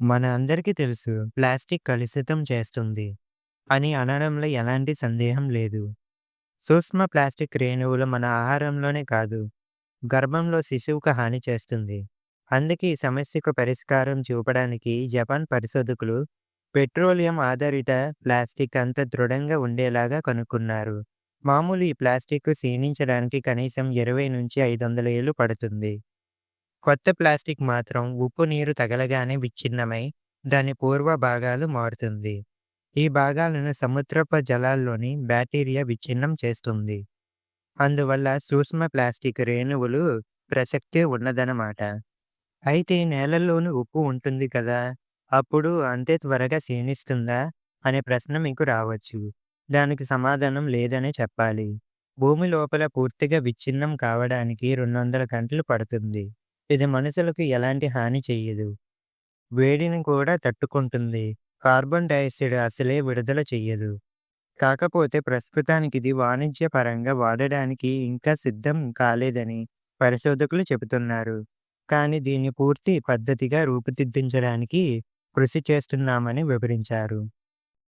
మన అందరికీ తెలుసు ప్లాస్టిక్ కలుషితం చేస్తుంది అని అనడంలో ఎలాంటి సందేహం లేదు. సూక్ష్మ ప్లాస్టిక్ రేణువులు మన ఆహారంలోనే కాదు, గర్భంలో శిశువుకు హాని చేస్తుంది. అందుకే ఈ సమస్యకు పరిష్కారం చూపడానికి జపాన్ పరిశోధకులు పెట్రోలియం ఆధారిత ప్లాస్టిక్ అంత దృఢంగా ఉండేలాగా కనుక్కున్నారు. మామూలు ఈ ప్లాస్టిక్ క్షీణించడానికి కనీసం ఇరవై నుంచి ఐదు వందల ఏళ్ళు పడుతుంది. కొత్త ప్లాస్టిక్ మాత్రం ఉప్పు నీరు తగలగానే విచ్ఛిన్నమై దాని పూర్వ భాగాలు మారుతుంది. ఈ భాగాలను సముద్రపు జలాల్లోని బ్యాక్టీరియా విచ్ఛిన్నం చేస్తుంది. అందువల్ల సూక్ష్మ ప్లాస్టిక్ రేణువులు ప్రసక్తి ఉన్నదన్నమాట అయితే నేలల్లోనూ ఉప్పు ఉంటుంది కదా, అప్పుడు అంతే త్వరగా క్షీణిస్తుందా అనే ప్రశ్న మీకు రావచ్చు. దానికి సమాధానం లేదనే చెప్పాలి. భూమి లోపల పూర్తిగా విచ్ఛిన్నం కావడానికి 200 గంటలు పడుతుంది. ఇది మనుషులకు ఎలాంటి హాని చెయ్యదు. వేడిని కూడా తట్టుకుంటుంది. కార్బన్ డయాక్సైడ్ అసలే విడుదల చెయ్యదు. కాకపోతే ప్రస్తుతానికిది వాణిజ్యపరంగా వాడడానికి ఇంకా సిద్ధం కాలేదని పరిశోధకులు చెబుతున్నారు. కానీ దీన్ని పూర్తి పద్ధతిగా రూపుదిద్దించడానికి కృషి చేస్తున్నామని వివరించారు.